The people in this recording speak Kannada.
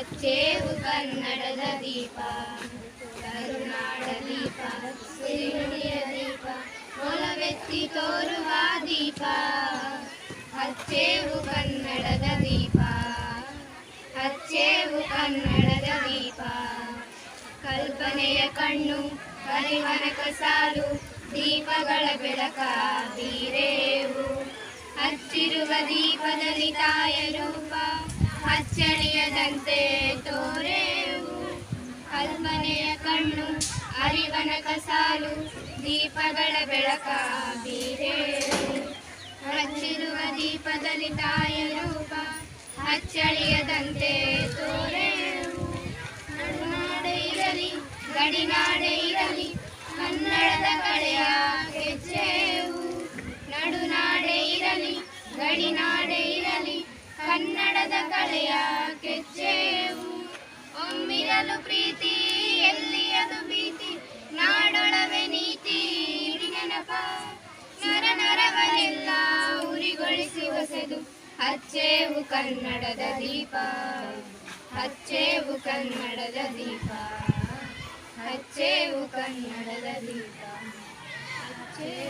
ಹಚ್ಚೇವು ಕನ್ನಡದ ದೀಪ, ಕರುನಾಡ ದೀಪ ಸಿರಿನುಡಿಯ ದೀಪ ಮೊಲವೆತ್ತಿ ತೋರುವ ದೀಪ, ಹಚ್ಚೇವು ಕನ್ನಡದ ದೀಪ, ಹಚ್ಚೇವು ಕನ್ನಡದ ದೀಪ. ಕಲ್ಪನೆಯ ಕಣ್ಣು ಕರಿವನಕ ಸಾಲು, ದೀಪಗಳ ಬೆಳಕ ಬೀರೇವು. ಹಚ್ಚಿರುವ ದೀಪದಲ್ಲಿ ತಾಯ ರೂಪ ಅಚ್ಚಳಿಯದಂತೆ ಕಲ್ಪನೆಯ ಕಣ್ಣು, ಅರಿವನ ಕಸಾಲು, ದೀಪಗಳ ಬೆಳಕ ಹಚ್ಚಿರುವ ದೀಪದಲ್ಲಿ ತಾಯ ರೂಪ ಅಚ್ಚಳಿಯದಂತೆ ತೋರೆ. ನಡುನಾಡೆ ಇರಲಿ, ಗಡಿನಾಡೆ ಇರಲಿ, ಕನ್ನಡದ ಕಳೆಯ ಹೆಜ್ಜೆವು ನಡುನಾಡೆ ಇರಲಿ, ಗಡಿನಾಡೆ ಇರಲಿ, ಕನ್ನಡದ ಕಳೆಯ ಕೆಚ್ಚೆವು ಒಮ್ಮಿರಲು ಪ್ರೀತಿ ಎಲ್ಲಿಯದು ಭೀತಿ? ನಾಡೊಳವೆ ನೀತಿ ನೆನಪ. ನರ ನರವನೆಲ್ಲ ಉರಿಗೊಳಿಸಿ ಹೊಸೆದು. ಹಚ್ಚೇವು ಕನ್ನಡದ ದೀಪ. ಹಚ್ಚೇವು ಕನ್ನಡದ ದೀಪ. ಹಚ್ಚೇವು ಕನ್ನಡದ ದೀಪ. ದೀಪ